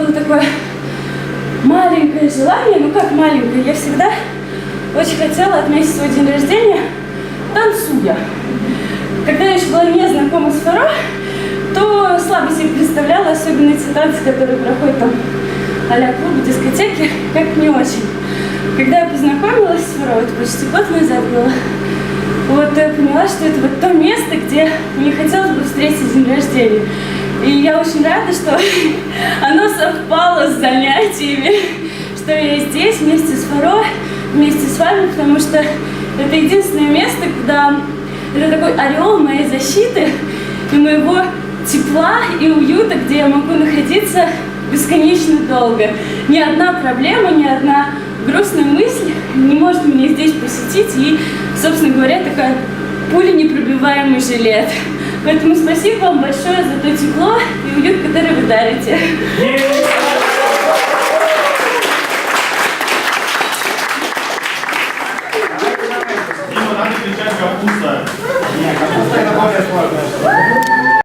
было такое маленькое желание, ну как маленькое, я всегда очень хотела отметить свой день рождения танцуя. Когда я еще была не знакома с Фаро, то слабо себе представляла, особенно эти танцы, которые проходят там а-ля клубы, дискотеки, как не очень. Когда я познакомилась с Фаро, это почти год назад было, вот я поняла, что это вот то место, где мне хотелось бы встретить день рождения. И я очень рада, что оно совпало с занятиями, что я здесь вместе с Фаро, вместе с вами, потому что это единственное место, куда это такой ореол моей защиты и моего тепла и уюта, где я могу находиться бесконечно долго. Ни одна проблема, ни одна грустная мысль не может меня здесь посетить и, собственно говоря, такая пуленепробиваемый жилет. Поэтому спасибо вам большое за то тепло и уют, который вы дарите.